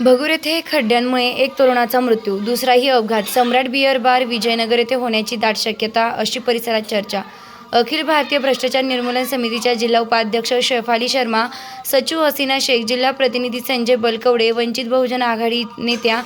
भगूर येथे खड्ड्यांमुळे एक तरुणाचा मृत्यू दुसराही अपघात. सम्राट बियर बार विजयनगर येथे होण्याची दाट शक्यता अशी परिसरात चर्चा. अखिल भारतीय भ्रष्टाचार निर्मूलन समितीच्या जिल्हा उपाध्यक्ष शेफाली शर्मा सचिव हसीना शेख जिल्हा प्रतिनिधी संजय बलकवडे वंचित बहुजन आघाडी नेत्या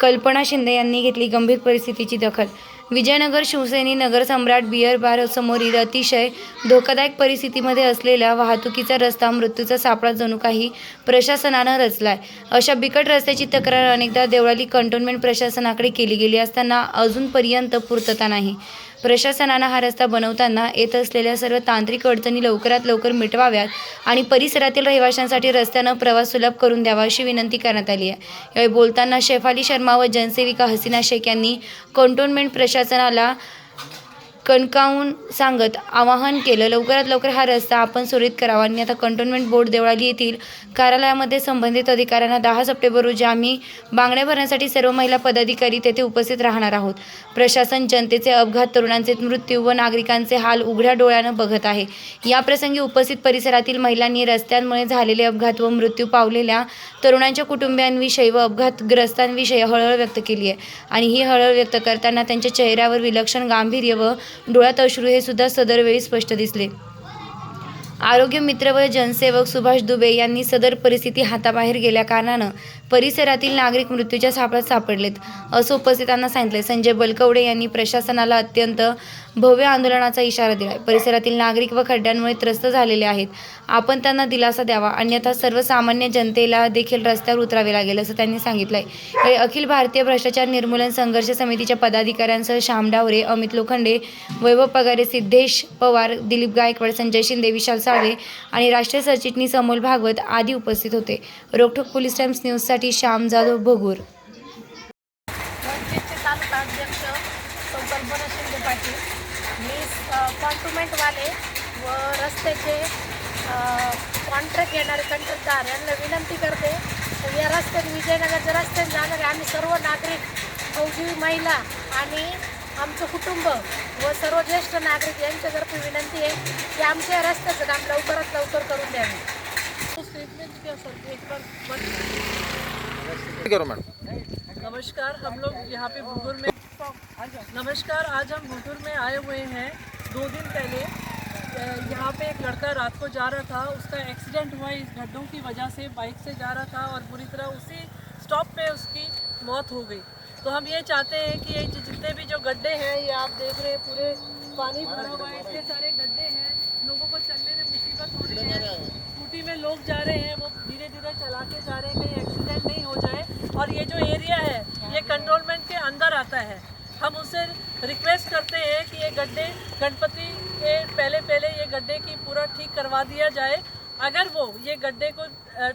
कल्पना शिंदे यांनी घेतली गंभीर परिस्थितीची दखल. विजयनगर शिवसेनी नगरसम्राट बियर बार समोरील अतिशय धोकादायक परिस्थितीमध्ये असलेल्या वाहतुकीचा रस्ता मृत्यूचा सापळा जणू काही प्रशासनानं रचलाय. अशा बिकट रस्त्याची तक्रार अनेकदा देवळाली कंटोन्मेंट प्रशासनाकडे केली गेली असताना अजूनपर्यंत पूर्तता नाही. प्रशासनानं हा रस्ता बनवताना येत असलेल्या सर्व तांत्रिक अडचणी लवकरात लवकर मिटवाव्यात आणि परिसरातील रहिवाशांसाठी रस्त्यानं प्रवास सुलभ करून द्यावा अशी विनंती करण्यात आली आहे. यावेळी बोलताना शेफाली शर्मा व जनसेविका हसीना शेख यांनी कंटोन्मेंट प्रशासनाला कणकावून सांगत आवाहन केलं. लवकरात लवकर हा रस्ता आपण सुरळीत करावा आणि आता कंटोन्मेंट बोर्ड देवळाली येथील कार्यालयामध्ये संबंधित अधिकाऱ्यांना दहा सप्टेंबर रोजी आम्ही बांगड्या भरण्यासाठी सर्व महिला पदाधिकारी तेथे उपस्थित राहणार आहोत. प्रशासन जनतेचे अपघात तरुणांचे मृत्यू व नागरिकांचे हाल उघड्या डोळ्यानं बघत आहे. याप्रसंगी उपस्थित परिसरातील महिलांनी रस्त्यांमुळे झालेले अपघात व मृत्यू पावलेल्या तरुणांच्या कुटुंबियांविषयी व अपघातग्रस्तांविषयी हळहळ व्यक्त केली आहे. आणि ही हळहळ व्यक्त करताना त्यांच्या चेहऱ्यावर विलक्षण गांभीर्य व डोळ्यात अश्रू हे सुद्धा सदरवेळी स्पष्ट दिसले. आरोग्य मित्र व जनसेवक सुभाष दुबे यांनी सदर परिस्थिती हाताबाहेर गेल्या कारणानं परिसरातील नागरिक मृत्यूच्या सापळ्यात सापडलेत. असं उपस्थितांना सांगितले संजय बलकवडे यांनी प्रशासनाला अत्यंत भव्य आंदोलनाचा इशारा दिला परिसरातील नागरिक व खड्ड्यांमुळे त्रस्त झालेले आहेत. आपण त्यांना दिलासा द्यावा. अन्यथा सर्वसामान्य जनतेला देखील रस्त्यावर उतरावे लागेल असं त्यांनी सांगितलंय. यावेळी अखिल भारतीय भ्रष्टाचार निर्मूलन संघर्ष समितीच्या पदाधिकाऱ्यांसह श्याम डावरे अमित लोखंडे वैभव पगारे सिद्धेश पवार दिलीप गायकवाड संजय शिंदे विशाल साळवे आणि राष्ट्रीय सरचिटणीस अमोल भागवत आदी उपस्थित होते. रोखोक पोलीस टाइम्स न्यूजसाठी श्याम जाधव बगूर. वंचितचे तालुका अध्यक्ष सौ शिंदे पाटील. मी कॉन्टुमेंटवाले व रस्त्याचे कॉन्ट्रॅक्ट घेणारे कंत्राटदार यांना विनंती करते. तर या रस्त्यात विजयनगरच्या रस्त्याने जाणारे आम्ही सर्व नागरिक फौजी महिला आणि आमचं कुटुंब व सर्व ज्येष्ठ नागरिक यांच्यातर्फे विनंती आहे की आमच्या या रस्त्याचं काम लवकरात लवकर करून द्यावे. स्टेटमेंट करो मैडम। नमस्कार, हम लोग यहाँ पे भूगुर में नमस्कार, आज हम भूगुर में आए हुए हैं। दो दिन पहले यहाँ पे एक लड़का रात को जा रहा था, उसका एक्सीडेंट हुआ इस गड्ढों की वजह से, बाइक से जा रहा था और बुरी तरह उसी स्टॉप पे उसकी मौत हो गई। तो हम ये चाहते हैं कि ये जितने भी जो गड्ढे हैं, ये आप देख रहे हैं, पूरे पानी भरा हुआ है, इतने सारे गड्ढे हैं, लोगों को चलने में मुसीबत हो रही है। स्कूटी में लोग जा रहे हैं, वो धीरे चला के जा रहे हैं, कहीं एक्सीडेंट नहीं हो जाए। और ये जो एरिया है, ये कंट्रोलमेंट के अंदर आता है। हम उससे रिक्वेस्ट करते हैं कि ये गड्ढे, गणपति के पहले पहले ये गड्ढे की पूरा ठीक करवा दिया जाए। अगर वो ये गड्ढे को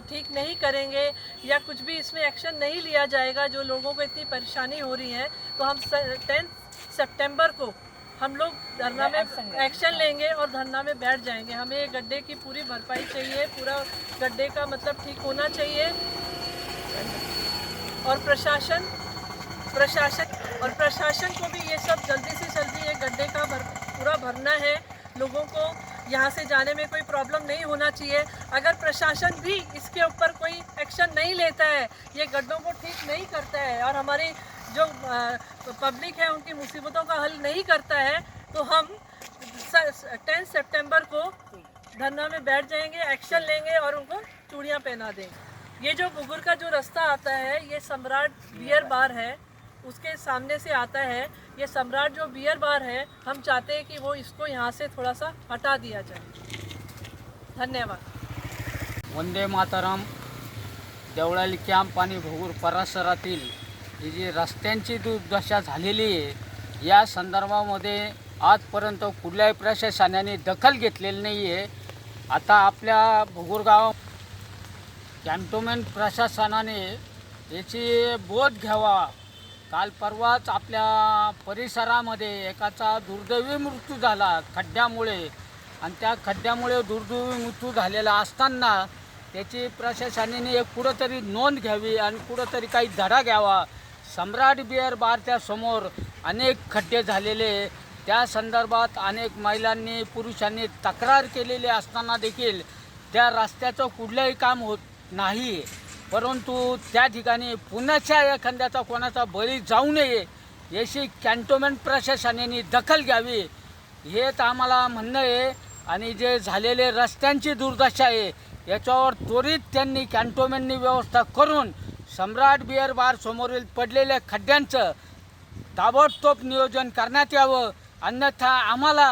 ठीक नहीं करेंगे या कुछ भी इसमें एक्शन नहीं लिया जाएगा, जो लोगों को इतनी परेशानी हो रही है तो हम टेंथ सितंबर को हम लोग धरना में एक्शन लेंगे और धरना में बैठ जाएँगे। हमें गड्ढे की पूरी भरपाई चाहिए पूरा गड्ढे का मतलब ठीक होना चाहिए। और प्रशासन प्रशासन और प्रशासन को भी ये सब जल्दी से जल्दी ये गड्ढे का भर पूरा भरना है। लोगों को यहाँ से जाने में कोई प्रॉब्लम नहीं होना चाहिए। अगर प्रशासन भी इसके ऊपर कोई एक्शन नहीं लेता है ये गड्ढों को ठीक नहीं करता है और हमारी जो पब्लिक है, उनकी मुसीबतों का हल नहीं करता है तो हम टेंथ सितंबर को धरना में बैठ जाएँगे एक्शन लेंगे और उनको चूड़ियाँ पहना देंगे। ये जो बुगुर का जो रास्ता आता है, ये सम्राट बियर बार है, उसके सामने से आता है। ये सम्राट जो बियर बार है, हम चाहते हैं कि वो इसको यहाँ से थोड़ा सा हटा दिया जाए। धन्यवाद। वंदे मातरम। देवळाली कॅम्प आणि भोगूर परिसरातील ही जी रस्त्यांची दुर्दशा झालेली आहे या संदर्भामध्ये आजपर्यंत कुठल्याही प्रशासनाने दखल घेतलेली नाही आहे आता आपल्या भोगुरगाव कॅन्टोमेंट प्रशासनाने याची बोध घ्यावा. काल परवाच आपल्या परिसरामध्ये एकाचा दुर्दैवी मृत्यू झाला खड्ड्यामुळे. आणि त्या खड्ड्यामुळे दुर्दैवी मृत्यू झालेला असताना त्याची प्रशासनाने एक कुठंतरी नोंद घ्यावी आणि कुठंतरी काही धडा घ्यावा. सम्राट बिअर बारच्या समोर अनेक खड्डे झालेले. त्या संदर्भात अनेक महिलांनी पुरुषांनी तक्रार केलेली असताना देखील त्या रस्त्याचं कुठलंही काम होत नाही. परंतु त्या ठिकाणी पुण्याच्या एखाद्याचा कोणाचा बळी जाऊ नये याची कॅन्टोन्मेंट प्रशासनाने दखल घ्यावी हेच आम्हाला म्हणणं आहे. आणि जे झालेले रस्त्यांची दुर्दशा आहे याच्यावर त्वरित त्यांनी कॅन्टोन्मेंटनी व्यवस्था करून सम्राट बिअर बार समोरील पडलेल्या खड्ड्यांचं ताबडतोब नियोजन करण्यात यावं अन्यथा आम्हाला